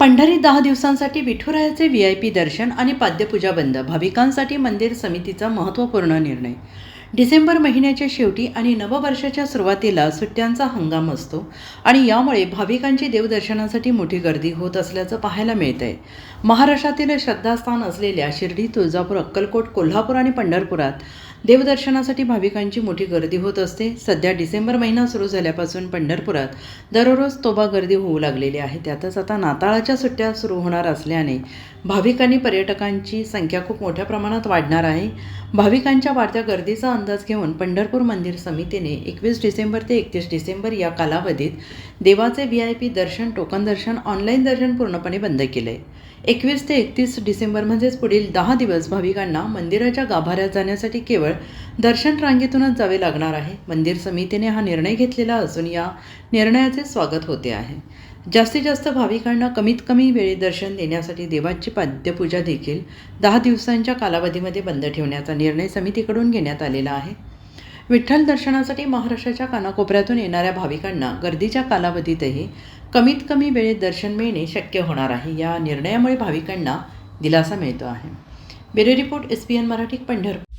पंढरीत दहा दिवसांसाठी विठुरायाचे व्ही आय पी दर्शन आणि पाद्यपूजा बंद. भाविकांसाठी मंदिर समितीचा महत्त्वपूर्ण निर्णय. डिसेंबर महिन्याच्या शेवटी आणि नववर्षाच्या सुरुवातीला सुट्ट्यांचा हंगाम असतो आणि यामुळे भाविकांची देवदर्शनासाठी मोठी गर्दी होत असल्याचं पाहायला मिळतंय. महाराष्ट्रातील श्रद्धास्थान असलेल्या शिर्डी तुळजापूर अक्कलकोट कोल्हापूर आणि पंढरपुरात देवदर्शनासाठी भाविकांची मोठी गर्दी होत असते. सध्या डिसेंबर महिना सुरू झाल्यापासून पंढरपुरात दररोज तोबा गर्दी होऊ लागलेली आहे. त्यातच आता नाताळाच्या सुट्ट्या सुरू होणार असल्याने भाविकांनी पर्यटकांची संख्या खूप मोठ्या प्रमाणात वाढणार आहे. भाविकांच्या वाढत्या गर्दीचा अंदाज घेऊन पंढरपूर मंदिर समितीने एकवीस डिसेंबर ते एकतीस डिसेंबर या कालावधीत देवाचे व्ही आय पी दर्शन टोकन दर्शन ऑनलाईन दर्शन पूर्णपणे बंद केलं. आहे एकवीस ते एकतीस डिसेंबर म्हणजेच पुढील दहा दिवस भाविकांना मंदिराच्या गाभाऱ्यात जाण्यासाठी केवळ दर्शन रांगेतूनच जावे लागणार आहे. मंदिर समितीने हा निर्णय घेतलेला असून या निर्णयाचे स्वागत होते आहे. जास्तीत जास्त भाविकांना कमीत कमी वेळेत दर्शन देण्यासाठी देवाची पाद्यपूजा देखील दहा दिवसांच्या कालावधीमध्ये बंद ठेवण्याचा निर्णय समितीकडून घेण्यात आलेला आहे. विठ्ठल दर्शनासाठी महाराष्ट्राच्या कानाकोपऱ्यातून येणाऱ्या भाविकांना गर्दीच्या कालावधीतही कमीत कमी वेळेत दर्शन मिळणे शक्य होणार आहे. या निर्णयामुळे भाविकांना दिलासा मिळतो आहे. Bureau report S P N Marathi Pandharpur.